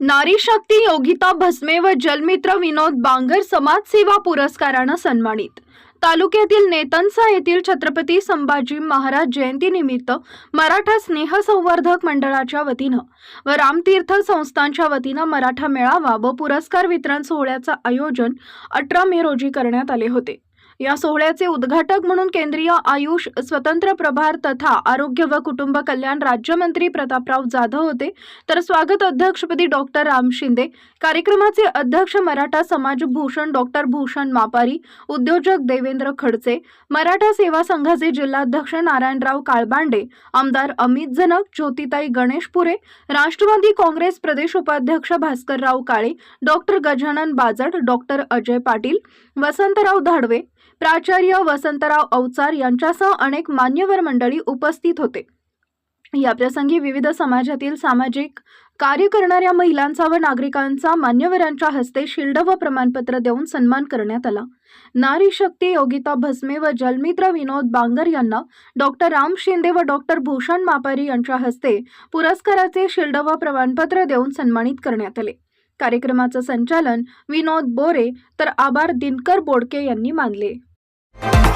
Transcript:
नारी शक्ती योगिता भस्मे व जलमित्र विनोद बांगर समाजसेवा पुरस्कारानं सन्मानित. तालुक्यातील नेतनसा येथील छत्रपती संभाजी महाराज जयंतीनिमित्त मराठा स्नेह संवर्धक मंडळाच्या वतीनं व रामतीर्थ संस्थांच्या वतीनं मराठा मेळावा व पुरस्कार वितरण सोहळ्याचं आयोजन अठरा मे रोजी करण्यात आले होते. या सोहळ्याचे उद्घाटक म्हणून केंद्रीय आयुष स्वतंत्र प्रभार तथा आरोग्य व कुटुंब कल्याण राज्यमंत्री प्रतापराव जाधव होते. तर स्वागत अध्यक्षपदी डॉक्टर राम शिंदे. कार्यक्रमाचे अध्यक्ष मराठा समाज भूषण डॉक्टर भूषण मापारी उद्योजक देवेंद्र खडसे मराठा सेवा संघाचे जिल्हाध्यक्ष नारायणराव काळबांडे आमदार अमित जनक ज्योतिताई गणेशपुरे राष्ट्रवादी काँग्रेस प्रदेश उपाध्यक्ष भास्करराव काळे डॉक्टर गजानन बाजट डॉक्टर अजय पाटील वसंतराव धाडवे प्राचार्य वसंतराव अवचार यांच्यासह अनेक मान्यवर मंडळी उपस्थित होते. या प्रसंगी विविध समाजातील सामाजिक कार्य करणाऱ्या महिलांचा व नागरिकांचा मान्यवरांच्या हस्ते शिल्ड व प्रमाणपत्र देऊन सन्मान करण्यात आला. नारी शक्ती योगिता भस्मे व जलमित्र विनोद बांगर यांना डॉक्टर राम शिंदे व डॉक्टर भूषण मापारी यांच्या हस्ते पुरस्काराचे शिल्ड व प्रमाणपत्र देऊन सन्मानित करण्यात आले. कार्यक्रमाचं संचालन विनोद बोरे तर आभार दिनकर बोडके यांनी मानले. Thank you